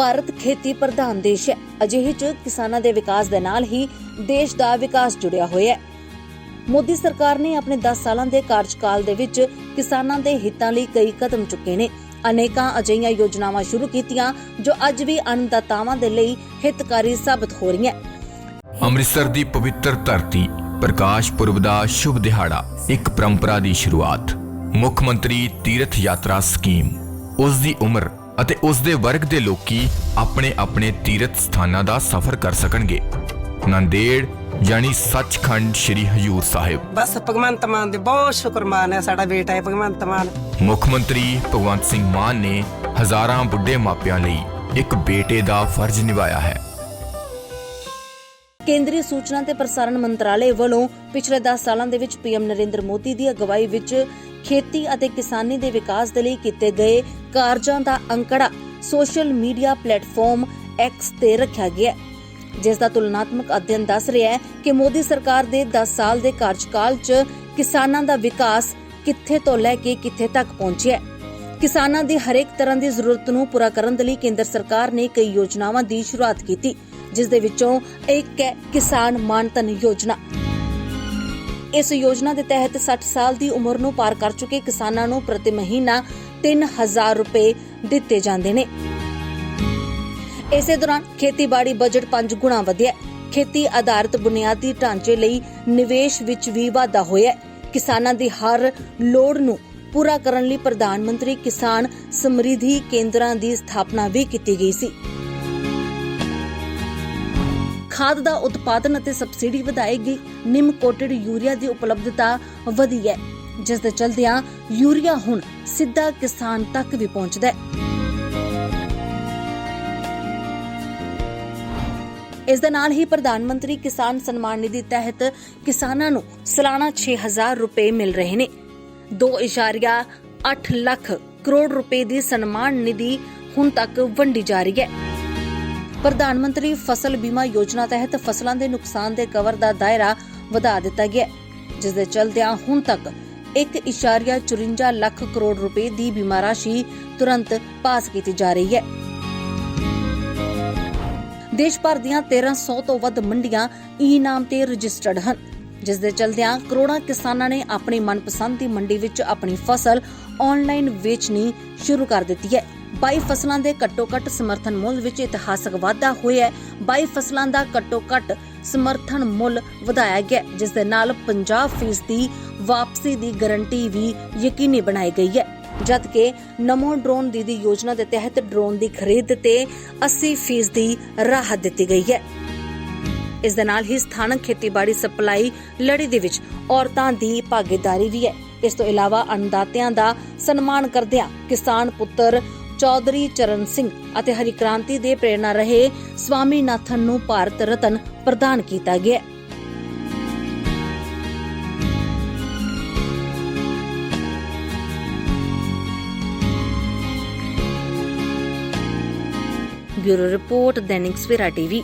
ਭਾਰਤ ਖੇਤੀ ਪ੍ਰਧਾਨ ਦੇਸ਼ ਹੈ। ਅਜਿਹੇ ਚ ਕਿਸਾਨਾਂ ਦੇ ਵਿਕਾਸ ਦੇ ਨਾਲ ਹੀ ਦੇਸ਼ ਦਾ ਵਿਕਾਸ ਜੁੜਿਆ ਹੋਇਆ ਹੈ। ਮੋਦੀ ਸਰਕਾਰ ਨੇ ਆਪਣੇ 10 ਸਾਲਾਂ ਦੇ ਕਾਰਜਕਾਲ ਦੇ ਵਿੱਚ ਕਿਸਾਨਾਂ ਦੇ ਹਿੱਤਾਂ ਲਈ ਕਈ ਕਦਮ ਚੁੱਕੇ ਨੇ। ਅਨੇਕਾਂ ਅਜਿਹੀਆਂ ਯੋਜਨਾਵਾਂ ਸ਼ੁਰੂ ਕੀਤੀਆਂ, ਜੋ ਅੱਜ ਵੀ ਅੰਨਦਾਤਾਵਾਂ ਦੇ ਲਈ ਹਿੱਤਕਾਰੀ ਸਾਬਤ ਹੋ ਰਹੀਆਂ ਅੰਮ੍ਰਿਤਸਰ ਦੀ ਪਵਿੱਤਰ ਧਰਤੀ, ਪ੍ਰਕਾਸ਼ ਪੁਰਬ ਦਾ ਸ਼ੁਭ ਦਿਹਾੜਾ, ਇੱਕ ਪਰੰਪਰਾ ਦੀ ਸ਼ੁਰੂਆਤ। ਮੁੱਖ ਮੰਤਰੀ ਤੀਰਥ ਯਾਤਰਾ ਸਕੀਮ। ਉਸ ਦੀ ਉਮਰ ਅਤੇ ਉਸ ਦੇ ਵਰਗ ਦੇ ਲੋਕੀ ਆਪਣੇ ਆਪਣੇ ਤੀਰਥ ਸਥਾਨਾਂ ਦਾ ਸਫ਼ਰ ਕਰ ਸਕਣਗੇ। ਨੰਦੇੜ ਯਾਨੀ ਸੱਚਖੰਡ ਸ੍ਰੀ ਹਜੂਰ ਸਾਹਿਬ। ਬਸ ਭਗਵੰਤ ਮਾਨ ਦੇ ਬਹੁਤ ਸ਼ੁਕਰਮਾਨ ਹੈ ਸਾਡਾ ਬੇਟਾ ਹੈ ਭਗਵੰਤ ਮਾਨ। ਮੁੱਖ ਮੰਤਰੀ ਭਗਵੰਤ ਸਿੰਘ ਮਾਨ ਨੇ ਹਜ਼ਾਰਾਂ ਬੁੱਢੇ ਮਾਪਿਆਂ ਲਈ ਇੱਕ ਬੇਟੇ ਦਾ ਫਰਜ਼ ਨਿਭਾਇਆ ਹੈ। ਕੇਂਦਰੀ ਸੂਚਨਾ ਤੇ ਪ੍ਰਸਾਰਣ ਮੰਤਰਾਲੇ ਵੱਲੋਂ ਪਿਛਲੇ 10 ਸਾਲਾਂ ਦੇ ਵਿੱਚ ਪੀਐਮ ਨਰਿੰਦਰ ਮੋਦੀ ਦੀ ਅਗਵਾਈ ਵਿੱਚ ਖੇਤੀ ਅਤੇ ਕਿਸਾਨੀ ਦੇ ਵਿਕਾਸ ਦੇ ਲਈ ਕੀਤੇ ਗਏ ਕਾਰਜਾਂ ਦਾ ਅੰਕੜਾ ਸੋਸ਼ਲ ਮੀਡੀਆ ਪਲੇਟਫਾਰਮ X ਤੇ ਰੱਖਿਆ ਗਿਆ ਜਿਸ ਦਾ ਤੁਲਨਾਤਮਕ ਅਧਿਐਨ ਦੱਸ ਰਿਹਾ ਹੈ ਕਿ ਮੋਦੀ ਸਰਕਾਰ ਦੇ 10 ਸਾਲ ਦੇ ਕਾਰਜਕਾਲ 'ਚ ਕਿਸਾਨਾਂ ਦਾ ਵਿਕਾਸ ਕਿੱਥੇ ਤੋਂ ਲੈ ਕੇ ਕਿੱਥੇ ਤੱਕ ਪਹੁੰਚਿਆ ਹੈ। ਕਿਸਾਨਾਂ ਦੀ ਹਰੇਕ ਤਰ੍ਹਾਂ ਦੀ ਜ਼ਰੂਰਤ ਨੂੰ ਪੂਰਾ ਕਰਨ ਦੇ ਲਈ ਕੇਂਦਰ ਸਰਕਾਰ ਨੇ ਕਈ ਯੋਜਨਾਵਾਂ ਦੀ ਸ਼ੁਰੂਆਤ ਕੀਤੀ, ਜਿਸ ਦੇ ਵਿੱਚੋਂ ਇੱਕ ਹੈ ਕਿਸਾਨ ਮਾਨਧਨ ਯੋਜਨਾ। ਇਸ ਯੋਜਨਾ ਦੇ ਤਹਿਤ 60 ਸਾਲ ਦੀ ਉਮਰ ਨੂੰ ਪਾਰ ਕਰ ਚੁੱਕੇ ਕਿਸਾਨਾਂ ਨੂੰ ਪ੍ਰਤੀ ਮਹੀਨਾ 3000 ਰੁਪਏ ਦਿੱਤੇ ਜਾਂਦੇ ਨੇ। ਇਸੇ ਦੌਰਾਨ ਖੇਤੀਬਾੜੀ ਬਜਟ 5 ਗੁਣਾ ਵਧਿਆ। ਖੇਤੀ ਆਧਾਰਿਤ ਬੁਨਿਆਦੀ ਢਾਂਚੇ ਲਈ ਨਿਵੇਸ਼ ਵਿੱਚ ਵੀ ਵਾਧਾ ਹੋਇਆ। ਕਿਸਾਨਾਂ ਦੀ ਹਰ ਲੋੜ ਨੂੰ ਪੂਰਾ ਕਰਨ ਲਈ ਪ੍ਰਧਾਨ ਮੰਤਰੀ ਕਿਸਾਨ ਸਮਰਿੱਧੀ ਕੇਂਦਰਾਂ ਦੀ ਸਥਾਪਨਾ ਵੀ ਕੀਤੀ ਗਈ ਸੀ। ਖਾਦ ਦਾ ਉਤਪਾਦਨ ਅਤੇ ਸਬਸਿਡੀ ਵਧਾਏਗੀ ਨਿੰਮ ਕੋਟਡ ਯੂਰੀਆ ਦੀ ਉਪਲਬਧਤਾ ਵਧੀ ਹੈ, ਜਿਸ ਦੇ ਚਲਦਿਆਂ ਯੂਰੀਆ ਹੁਣ ਸਿੱਧਾ ਕਿਸਾਨ ਤੱਕ ਵੀ ਪਹੁੰਚਦਾ ਹੈ। ਇਸ ਦੇ ਨਾਲ ਹੀ ਪ੍ਰਧਾਨ ਮੰਤਰੀ ਕਿਸਾਨ ਸਨਮਾਨ ਨਿਧੀ ਤਹਿਤ ਕਿਸਾਨਾਂ ਨੂੰ ਸਾਲਾਨਾ 6000 ਰੁਪਏ ਮਿਲ ਰਹੇ ਨੇ। 2.8 ਲੱਖ ਕਰੋੜ ਰੁਪਏ ਦੀ ਸਨਮਾਨ ਨਿਧੀ ਹੁਣ ਤੱਕ ਵੰਡੀ ਜਾ ਰਹੀ ਹੈ। ਪ੍ਰਧਾਨ ਮੰਤਰੀ ਫਸਲ ਬੀਮਾ ਯੋਜਨਾ ਤਹਿਤ ਫਸਲਾਂ ਦੇ ਨੁਕਸਾਨ ਦੇ ਕਵਰ ਦਾ ਦਾਇਰਾ ਵਧਾ ਦਿੱਤਾ ਗਿਆ ਜਿਸ ਦੇ ਚਲਦਿਆਂ ਹੁਣ ਤੱਕ 1.54 ਲੱਖ ਕਰੋੜ ਰੁਪਏ ਦੀ ਬੀਮਾ ਰਾਸ਼ੀ ਤੁਰੰਤ ਪਾਸ ਕੀਤੀ ਜਾ ਰਹੀ ਹੈ। ਦੇਸ਼ ਭਰ ਦੀਆਂ 1300 ਤੋਂ ਵੱਧ ਮੰਡੀਆਂ ਈ-ਨਾਮ ਤੇ ਰਜਿਸਟਰਡ ਹਨ। ਜਿਸ ਦੇ ਚਲਦਿਆਂ ਕਰੋੜਾਂ ਕਿਸਾਨਾਂ ਨੇ ਆਪਣੀ ਮਨਪਸੰਦ ਦੀ ਮੰਡੀ ਵਿੱਚ ਆਪਣੀ ਫਸਲ ਆਨਲਾਈਨ ਵੇਚਣੀ ਸ਼ੁਰੂ ਕਰ ਦਿੱਤੀ ਹੈ। 22 ਫਸਲਾਂ ਦੇ ਘੱਟੋ-ਘੱਟ ਸਮਰਥਨ ਮੁੱਲ ਵਿੱਚ ਇਤਿਹਾਸਕ ਵਾਧਾ ਹੋਇਆ ਹੈ। 22 ਫਸਲਾਂ ਦਾ ਘੱਟੋ-ਘੱਟ ਸਮਰਥਨ ਮੁੱਲ ਵਧਾਇਆ ਗਿਆ ਜਿਸ ਦੇ ਨਾਲ 50% ਦੀ ਵਾਪਸੀ ਦੀ ਗਾਰੰਟੀ ਵੀ ਯਕੀਨੀ ਬਣਾਈ ਗਈ ਹੈ। ਜਦਕਿ ਨਮੋ ਡਰੋਨ ਦੀਦੀ ਯੋਜਨਾ ਦੇ ਤਹਿਤ ਡਰੋਨ ਦੀ ਖਰੀਦ ਤੇ 80% ਦੀ ਰਾਹਤ ਦਿੱਤੀ ਗਈ ਹੈ। ਇਸ ਦੇ ਨਾਲ ਹੀ ਸਥਾਨਕ ਖੇਤੀਬਾੜੀ ਸਪਲਾਈ ਲੜੀ ਦੇ ਵਿੱਚ ਔਰਤਾਂ ਦੀ ਭਾਗੀਦਾਰੀ ਵੀ ਹੈ। ਇਸ ਤੋਂ ਇਲਾਵਾ ਅੰਨਦਾਤਿਆਂ ਦਾ ਸਨਮਾਨ ਕਰਦਿਆਂ ਕਿਸਾਨ ਪੁੱਤਰ ਚੌਧਰੀ ਚਰਨ ਸਿੰਘ ਅਤੇ ਹਰੀ ਕ੍ਰਾਂਤੀ ਦੇ ਪ੍ਰੇਰਣਾ ਰਹੇ ਸਵਾਮੀਨਾਥਨ ਨੂੰ ਭਾਰਤ ਰਤਨ ਪ੍ਰਦਾਨ ਕੀਤਾ ਗਿਆ bureau report Dainik Savera TV